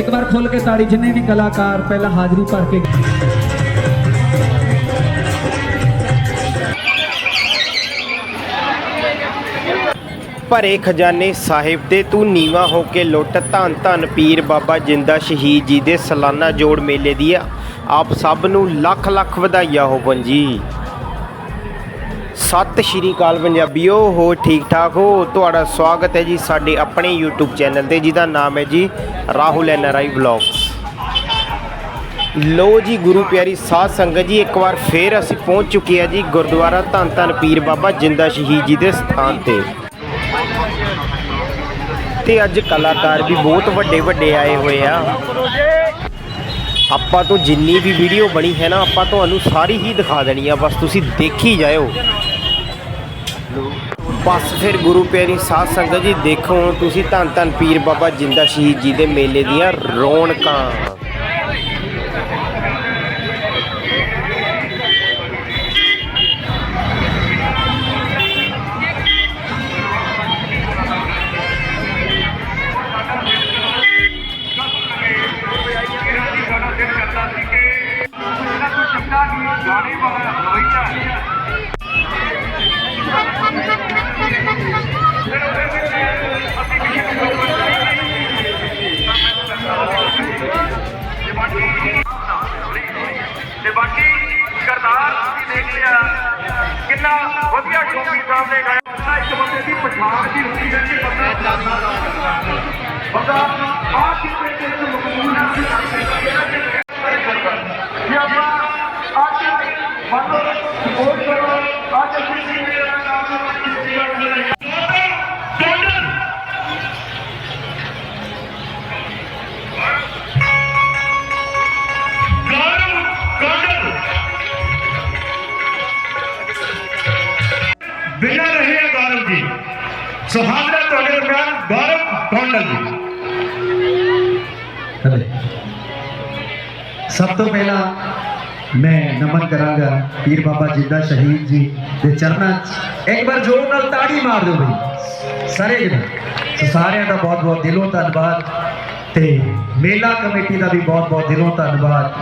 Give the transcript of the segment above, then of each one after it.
ਇੱਕ ਵਾਰ ਖੁੱਲ ਕੇ ਤਾੜੀ, ਜਿੰਨੇ ਵੀ ਕਲਾਕਾਰ ਪਹਿਲਾਂ ਹਾਜ਼ਰੀ ਭਰ ਕੇ ਭਰੇ ਖਜ਼ਾਨੇ ਸਾਹਿਬ ਦੇ ਤੂੰ ਨੀਵਾ ਹੋ ਕੇ ਲੁੱਟ। ਧੰਨ ਧੰਨ ਪੀਰ ਬਾਬਾ ਜਿੰਦਾ ਸ਼ਹੀਦ ਜੀ ਦੇ ਸਾਲਾਨਾ ਜੋੜ ਮੇਲੇ ਦੀ ਆਪ ਸਭ ਨੂੰ ਲੱਖ ਲੱਖ ਵਧਾਈਆਂ ਹੋਵਨ ਜੀ। ਸਤਿ ਸ਼੍ਰੀ ਅਕਾਲ ਪੰਜਾਬੀਓ ਹੋ ਠੀਕ ਠਾਕ ਹੋ? ਤੁਹਾਡਾ ਸਵਾਗਤ ਹੈ ਜੀ ਸਾਡੇ ਆਪਣੇ YouTube ਚੈਨਲ ਤੇ, ਜਿਹਦਾ ਨਾਮ ਹੈ ਜੀ ਰਾਹੁਲ ਐਨਆਰਆਈ ਵਲੌਗਸ। ਲੋ ਜੀ ਗੁਰੂ ਪਿਆਰੀ ਸਾਧ ਸੰਗਤ ਜੀ, ਇੱਕ ਵਾਰ ਫੇਰ ਅਸੀਂ ਪਹੁੰਚ ਚੁੱਕੇ ਆ ਜੀ ਗੁਰਦੁਆਰਾ ਧੰਨ ਧੰਨ ਪੀਰ ਬਾਬਾ ਜਿੰਦਾ ਸ਼ਹੀਦ ਜੀ ਦੇ ਸਥਾਨ ਤੇ। ਤੇ ਅੱਜ ਕਲਾਕਾਰ ਵੀ ਬਹੁਤ ਵੱਡੇ ਵੱਡੇ ਆਏ ਹੋਏ ਆ। ਆਪਾਂ ਤੋਂ ਜਿੰਨੀ ਵੀ ਵੀਡੀਓ ਬਣੀ ਹੈ ਨਾ, ਆਪਾਂ ਤੁਹਾਨੂੰ ਸਾਰੀ ਹੀ ਦਿਖਾ ਦੇਣੀ ਆ, ਬਸ ਤੁਸੀਂ ਦੇਖੀ ਜਾਇਓ। ਬਸ ਫਿਰ ਗੁਰੂ ਪਿਆਰੀ ਸਾਧ ਸੰਗਤ ਜੀ, ਦੇਖੋ, ਤੁਸੀਂ ਧੰਨ ਧੰਨ ਪੀਰ ਬਾਬਾ ਜਿੰਦਾ ਸ਼ਹੀਦ ਜੀ ਦੇ ਮੇਲੇ ਦੀਆਂ ਰੌਣਕਾਂ। ਨਮਨ ਕਰਾਂਗਾ ਪੀਰ ਬਾਬਾ ਜਿੰਦਾ ਸ਼ਹੀਦ ਜੀ ਦੇ ਚਰਨਾਂ 'ਚ। ਇੱਕ ਵਾਰ ਜ਼ੋਰ ਨਾਲ ਤਾੜੀ ਮਾਰ ਦਿਓ ਬਈ। ਸਾਰੇ ਜਣੇ। ਸਾਰਿਆਂ ਦਾ ਬਹੁਤ ਬਹੁਤ ਦਿਲੋਂ ਧੰਨਵਾਦ ਤੇ ਮੇਲਾ ਕਮੇਟੀ ਦਾ ਵੀ ਬਹੁਤ ਬਹੁਤ ਦਿਲੋਂ ਧੰਨਵਾਦ।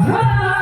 Yeah.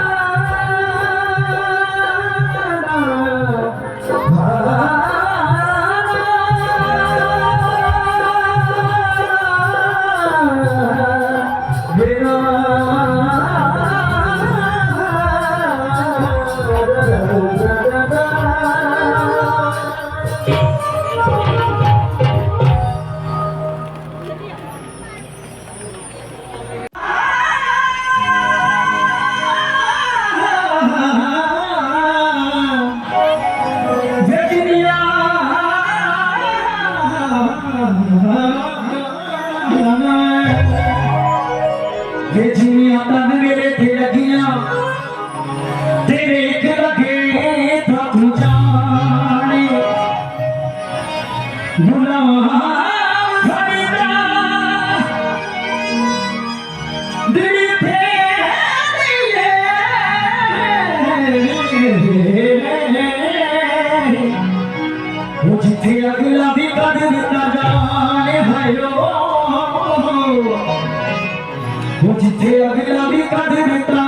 বুঝতে আগলা বিপদ বিতা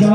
যা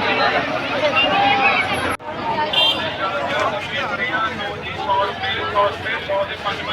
Thank you.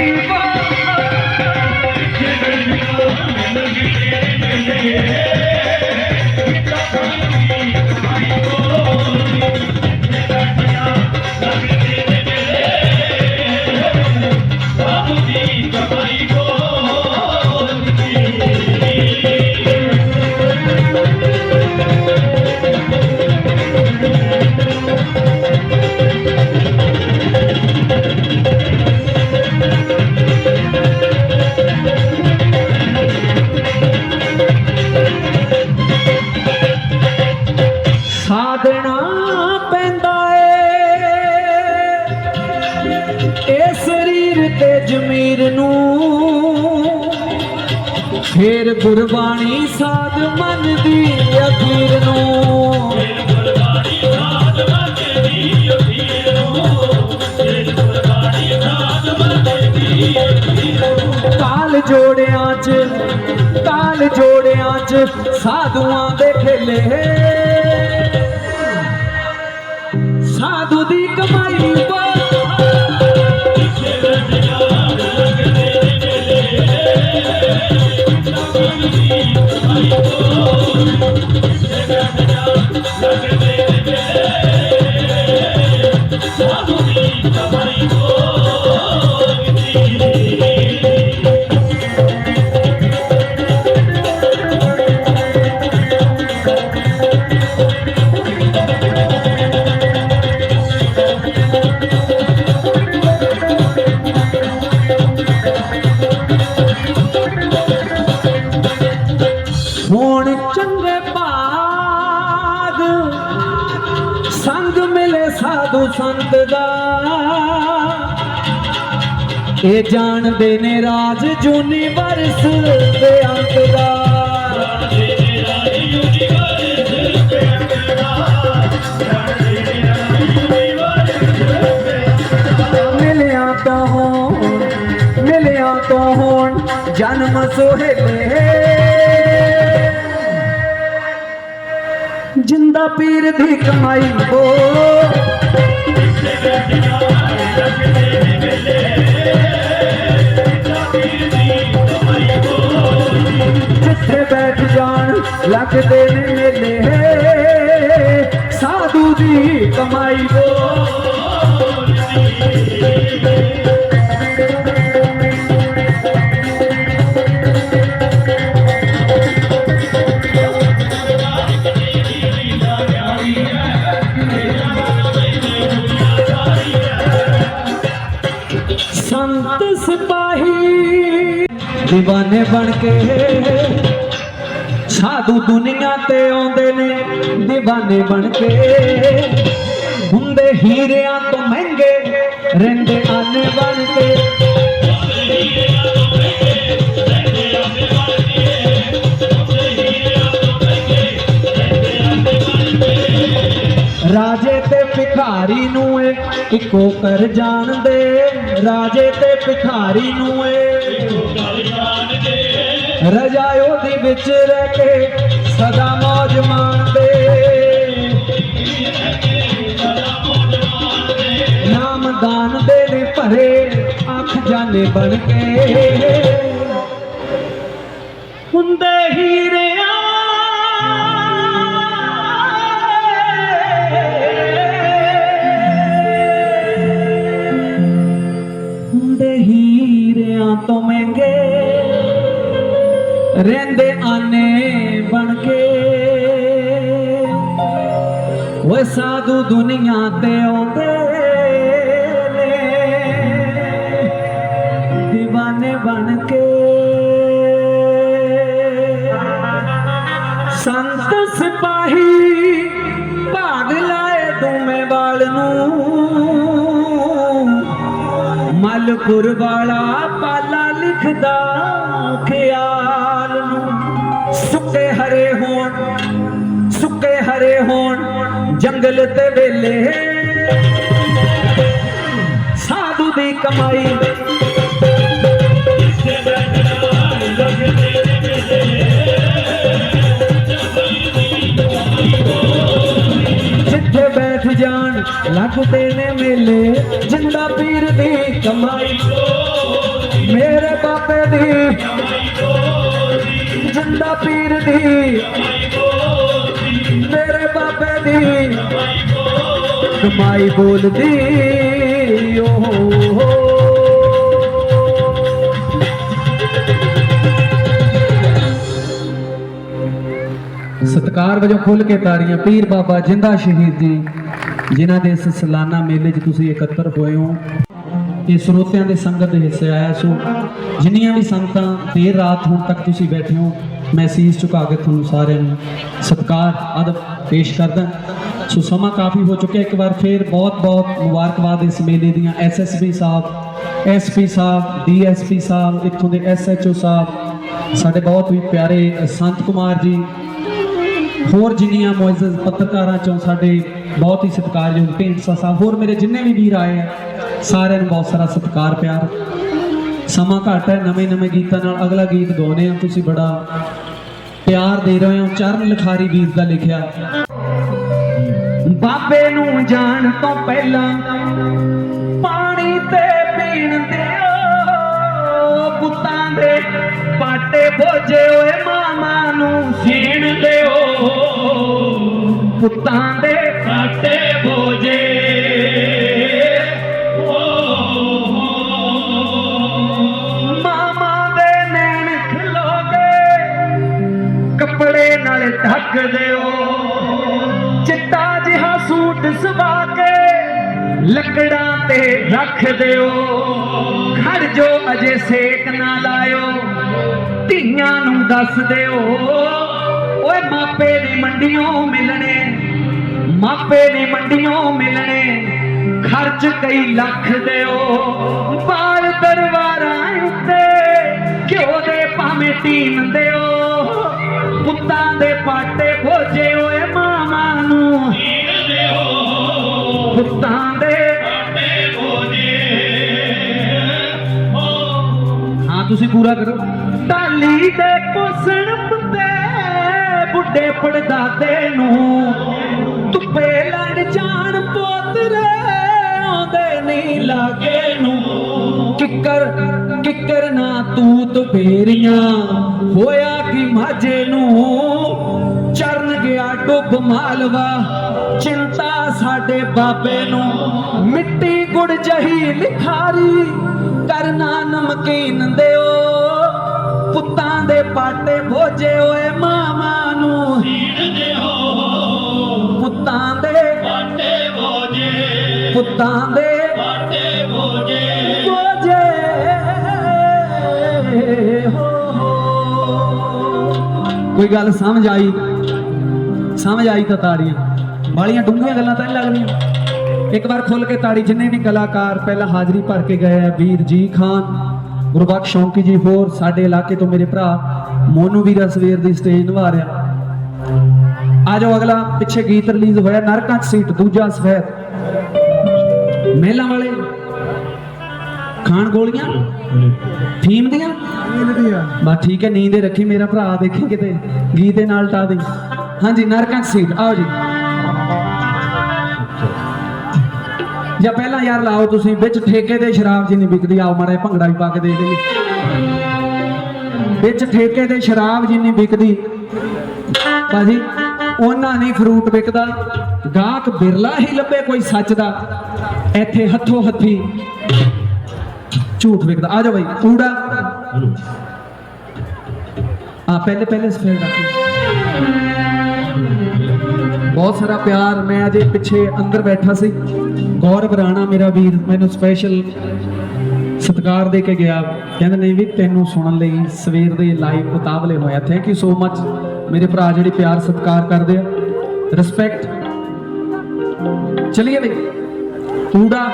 Bye. ਤਾਲ ਜੋੜਿਆਂ ਚ ਕਾਲ ਜੋੜਿਆਂ ਚ ਸਾਧੂਆਂ ਦੇ ਖੇਲੇ। ਸਾਧੂ ਦੀ ਕਮਾਈ ਬਹੁਤ ਹੁਣ ਇਹ ਜਾਣਦੇ ਨੇ ਰਾਜ ਯੂਨੀਵਰਸ ਦੇ ਅੰਤ ਦਾ ਮਿਲਿਆ ਤਾਂ ਹੋਣ, ਮਿਲਿਆ ਤਾਂ ਹੋਣ, ਜਨਮ ਸੋਹਲੇ। ਜਿੰਦਾ ਪੀਰ ਦੀ ਕਮਾਈ ਹੋ। ਜਿੱਥੇ ਬੈਠ ਜਾਣ ਲੱਗਦੇ ਨੇ ਮੇਲੇ। ਸਾਧੂ ਦੀ ਕਮਾਈ ਬੋ دیਵਾਨੇ ਬਣ ਕੇ। ਸਾਧੂ ਦੁਨੀਆ ਤੇ ਆਉਂਦੇ ਨੇ دیਵਾਨੇ ਬਣ ਕੇ। ਹੁੰਦੇ ਹੀਰਿਆਂ ਤੋਂ ਮਹਿੰਗੇ, ਰਹਿੰਦੇ ਆਨੇ ਬਣ ਕੇ। ਰਾਜੇ ਤੇ ਭਿਖਾਰੀ ਨੂੰ ਏ ਇੱਕੋ ਕਰ ਜਾਣਦੇ। ਰਾਜੇ ਤੇ ਭਿਖਾਰੀ ਨੂੰ ਏ ਰਜਾਇਓ ਦੀ ਵਿੱਚ ਰਹਿ ਕੇ ਸਦਾ ਮौज ਮਾਣਦੇ। ਨਾਮ ਦਾਨ ਦੇ ਨੇ ਭਰੇ ਅੱਖ ਜਾਣੇ ਬਣ ਕੇ। ਹੁੰਦੇ ਹੀਰਿਆਂ ਹੁੰਦੇ ਹੀਰਿਆਂ ਤੋਂ ਮੈਂ ਰਹਿੰਦੇ ਆਨੇ ਬਣ ਕੇ। ਓਏ ਸਾਧੂ ਦੁਨੀਆ ਤੇ ਆਉਂਦੇ ਨੇ। دیਵਾਨੇ ਬਣ ਕੇ। ਸੰਤ ਸਿਪਾਹੀ ਭਾਗ ਲਾਏ ਦੂਮੇ ਵਾਲ ਨੂੰ। ਮਲਪੁਰ ਵਾਲਾ ਪਾਲਾ ਲਿਖਦਾ ਖਿਆਲ ਸੁੱਕੇ ਹਰੇ ਹੋਣ, ਸੁੱਕੇ ਹਰੇ ਹੋਣ, ਜੰਗਲ ਤੇ ਵੇਲੇ। ਸਾਧੂ ਦੀ ਕਮਾਈ। ਜਿੱਥੇ ਬੈਠ ਜਾਣ ਲੱਗਦੇ ਨੇ ਮੇਲੇ, ਜਿੰਦਾ ਪੀਰ ਦੀ ਕਮਾਈ। ਜਿੰਦਾ ਪੀਰ ਦੀ, ਮੇਰੇ ਬਾਬੇ ਦੀ ਕਮਾਈ ਬੋਲਦੀ ਓ ਸਤਕਾਰ ਵਜੋਂ ਖੁੱਲ ਕੇ ਤਾਰੀਆਂ ਪੀਰ ਬਾਬਾ ਜਿੰਦਾ ਸ਼ਹੀਦ ਜੀ, ਜਿਨ੍ਹਾਂ ਦੇ ਇਸ ਸਾਲਾਨਾ ਮੇਲੇ 'ਚ ਤੁਸੀਂ ਇਕੱਤਰ ਹੋਏ ਹੋ। ਇਹ ਸਰੋਤਿਆਂ ਦੇ ਸੰਗਤ ਦੇ ਹਿੱਸੇ ਆਇਆ ਸੋ, ਜਿੰਨੀਆਂ ਵੀ ਸੰਗਤਾਂ ਦੇਰ ਰਾਤ ਹੁਣ ਤੱਕ ਤੁਸੀਂ ਬੈਠੇ ਹੋ ਮੈਂ ਸੀਸ ਝੁਕਾ ਕੇ ਤੁਹਾਨੂੰ ਸਾਰਿਆਂ ਨੂੰ ਸਤਿਕਾਰ, ਅਦਬ ਪੇਸ਼ ਕਰਦਾ। ਸੋ ਸਮਾਂ ਕਾਫੀ ਹੋ ਚੁੱਕਿਆ, ਇੱਕ ਵਾਰ ਫੇਰ ਬਹੁਤ ਬਹੁਤ ਮੁਬਾਰਕਬਾਦ ਇਸ ਮੇਲੇ ਦੀਆਂ। ਐਸਐਸਬੀ ਸਾਹਿਬ ਐਸਪੀ ਸਾਹਿਬ ਡੀਐਸਪੀ ਸਾਹਿਬ, ਇੱਥੋਂ ਦੇ ਐਸਐਚਓ ਸਾਹਿਬ, ਸਾਡੇ ਬਹੁਤ ਹੀ ਪਿਆਰੇ ਸੰਤ ਕੁਮਾਰ ਜੀ, ਹੋਰ ਜਿੰਨੀਆਂ ਮੁਅੱਜ਼ਜ਼ ਪੱਤਰਕਾਰਾਂ ਚੋਂ ਸਾਡੇ ਬਹੁਤ ਹੀ ਸਤਿਕਾਰਯੋਗ ਢੀਂਡਸਾ ਸਾਹਿਬ ਹੋਰ ਮੇਰੇ ਜਿੰਨੇ ਵੀ ਵੀਰ ਆਏ ਆ, ਸਾਰਿਆਂ ਨੂੰ ਬਹੁਤ ਸਾਰਾ ਸਤਿਕਾਰ, ਪਿਆਰ। ਸਮਾਂ ਘੱਟ ਹੈ ਨਵੇਂ ਨਵੇਂ ਗੀਤਾਂ ਨਾਲ ਅਗਲਾ ਗੀਤ ਗਾਉਨੇ ਆ ਤੁਸੀਂ ਬੜਾ ਪਿਆਰ ਦੇ ਰਹੇ ਹੋ। ਚਰਨ ਲਖਾਰੀ ਵੀਰ ਦਾ ਲਿਖਿਆ। ਬਾਬੇ ਨੂੰ ਜਾਣ ਤੋਂ ਪਹਿਲਾਂ ਪਾਣੀ ਤੇ ਪੀਣ ਦਿਓ। ਪੁੱਤਾਂ ਦੇ ਪਾਟੇ ਭੋਜੇ ਓਏ ਮਾਮਾ ਨੂੰ ਸੀਣ ਦਿਓ। ਪੁੱਤਾਂ ਦੇ ਪਾਟੇ ਨਾਲ ਢੱਕ ਚਿੱਟਾ ਜਿਹਾ ਸੂਟ ਸਵਾ ਕੇ ਲੱਕੜਾਂ ਤੇ ਰੱਖ ਦਿਓ ਖੜ ਜੋ ਅਜੇ ਸੇਕ ਨਾ ਲਾਇਓ, ਧੀਆਂ ਨੂੰ ਦੱਸ ਦਿਓ। ਓਏ ਮਾਪੇ ਦੀ ਮੰਡੀਆਂ ਮਿਲਣੇ, ਮਾਪੇ ਦੀ ਮੰਡੀਆਂ ਮਿਲਣੇ, ਖਰਚ ਕਈ ਲੱਖ ਦਿਓ। ਬਾਲ ਦਰਬਾਰਾਂ ਭਾਵੇਂ ਟੀਨ ਦਿਓ। ਪੁੱਤਾਂ ਦੇ ਪਾਟੇ ਖੋਜੇ ਓਏ ਮਾਮਾ ਨੂੰ। ਪੁੱਤਾਂ ਦੇ ਪਾਟੇ ਭੋਜੇ ਹਾਂ, ਤੁਸੀਂ ਪੂਰਾ ਕਰੋ। ਟਾਲੀ ਦੇ ਕੋਸਣ ਪੁੱਤੇ, ਬੁੱਢੇ ਪੜਦਾਦੇ ਨੂੰ। ਧੁੱਪੇ ਲੜ ਜਾਣ ਪੋਤਰੇ, ਆਉਂਦੇ ਨਹੀਂ ਲਾਗੇ ਨੂੰ। ਕਿੱਕਰ ਕਿੱਕਰ ਨਾ ਤੂਤ ਫੇਰੀਆਂ। ਹੋਇਆ ਕਿ ਮਾਝੇ ਨੂੰ? ਚਰਨ ਗਿਆ ਡੁੱਬ ਮਾਲਵਾ। ਚਿੰਤਾ ਸਾਡੇ ਬਾਬੇ ਨੂੰ। ਮਿੱਟੀ ਗੁੜ ਜਹੀ ਲਿਖਾਰੀ। ਕਰਨਾ ਨਮਕੀਨ ਦਿਓ। ਪੁੱਤਾਂ ਦੇ ਪਾਟੇ ਭੋਜੇ ਓਏ ਮਾਮਾ ਨੂੰ। ਪੁੱਤਾਂ ਦੇ ਪਾਟੇ ਭੋਜੇ। ਪੁੱਤਾਂ ਦੇ ਕੋਈ ਗੱਲ ਸਮਝ ਆਈ? ਸਮਝ ਆਈ ਤਾਂ ਤਾੜੀਆਂ। ਬਾਲੀਆਂ ਡੂੰਘੀਆਂ ਗੱਲਾਂ ਤਾਂ ਨਹੀਂ ਲੱਗਣੀਆਂ ਇੱਕ ਵਾਰ ਖੁੱਲ ਕੇ ਤਾੜੀ ਜਿੰਨੇ ਵੀ ਕਲਾਕਾਰ ਪਹਿਲਾਂ ਹਾਜ਼ਰੀ ਭਰ ਕੇ ਗਏ ਆ ਵੀਰ ਜੀ ਖਾਨ ਗੁਰਬਖਸ਼ ਸ਼ੌਂਕੀ ਜੀ ਹੋਰ ਸਾਡੇ ਇਲਾਕੇ ਤੋਂ ਮੇਰੇ ਭਰਾ ਮੋਨੂ ਵੀਰਾ ਸਵੇਰ ਦੀ ਸਟੇਜ ਨਿਭਾ ਰਿਹਾ। ਆ ਜਾਓ ਅਗਲਾ ਪਿੱਛੇ ਗੀਤ ਰਿਲੀਜ਼ ਹੋਇਆ ਨਰਕਾਂ 'ਚ ਸੀਟ ਦੂਜਾ ਸਫੈਦ। ਮਹਿਲਾਂ ਵਾਲੇ ਖਾਣ ਗੋਲੀਆਂ? ਫੀਮ ਦੀਆਂ? ਬਸ ਠੀਕ ਹੈ, ਨੀਂਦੇ ਰੱਖੀ ਮੇਰਾ ਭਰਾ, ਦੇਖੀ ਕਿਤੇ। ਗੀਤ ਦੇ ਨਾਲ ਟਾ ਦੇ। ਹਾਂਜੀ, ਨਰਕਾਂ ਸੀਟ, ਆਓ ਜੀ। ਜਾਂ ਪਹਿਲਾਂ ਯਾਰ ਲਾਓ ਤੁਸੀਂ, ਵਿੱਚ ਠੇਕੇ ਤੇ ਸ਼ਰਾਬ ਜੀ ਨਹੀਂ ਵਿਕਦੀ ਆਓ ਮਾੜਾ ਭੰਗੜਾ ਵੀ ਪਾ ਕੇ ਦੇ ਦੇ ਵਿੱਚ ਠੇਕੇ ਤੇ ਸ਼ਰਾਬ ਜਿੰਨੀ ਵਿਕਦੀ, ਭਾਜੀ, ਉਹਨਾਂ ਨਹੀਂ ਫਰੂਟ ਵਿਕਦਾ, ਗਾਹਕ ਬਿਰਲਾ ਹੀ ਲੱਭੇ ਕੋਈ ਸੱਚ ਦਾ। ਇੱਥੇ ਹੱਥੋਂ ਹੱਥੀ ਝੂਠ ਵਿਕਦਾ। ਆ ਜਾਓ ਬਾਈ, ਕੂੜਾ। ਆ ਪਹਿਲੇ ਪਹਿਲੇ ਸਫੇਦ ਰੱਖੀ। ਬਹੁਤ ਸਾਰਾ ਪਿਆਰ, ਮੈਂ ਅਜੇ ਪਿੱਛੇ ਅੰਦਰ ਬੈਠਾ ਸੀ। ਗੌਰਵ ਰਾਣਾ ਮੇਰਾ ਵੀਰ, ਮੈਨੂੰ ਸਪੈਸ਼ਲ ਸਤਿਕਾਰ ਦੇ ਕੇ ਗਿਆ। ਕਹਿੰਦੇ, ਨਹੀਂ ਵੀ ਤੈਨੂੰ ਸੁਣਨ ਲਈ ਸਵੇਰ ਦੇ ਲਾਈਵ ਉਤਾਵਲੇ ਹੋਇਆ ਥੈਂਕ ਯੂ ਸੋ ਮੱਚ ਮੇਰੇ ਭਰਾ ਜਿਹੜੇ ਪਿਆਰ, ਸਤਿਕਾਰ ਕਰਦੇ ਆ। ਰਿਸਪੈਕਟ ਚਲਿਏ ਬਈ। ਕੂੜਾ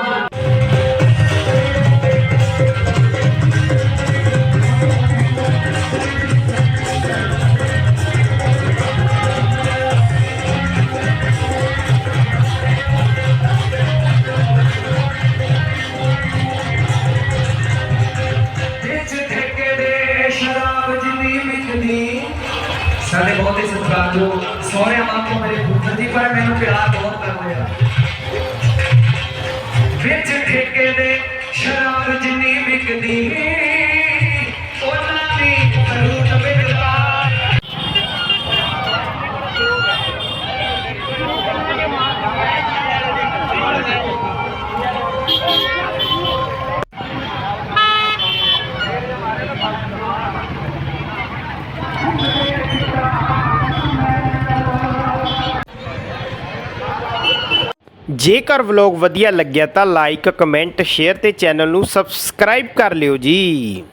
ਪਿਆਰ ਜੇਕਰ ਵਲੌਗ ਵਧੀਆ ਲੱਗਿਆ ਤਾਂ ਲਾਈਕ ਕਮੈਂਟ ਸ਼ੇਅਰ ਤੇ ਚੈਨਲ ਨੂੰ ਸਬਸਕ੍ਰਾਈਬ ਕਰ ਲਿਓ ਜੀ।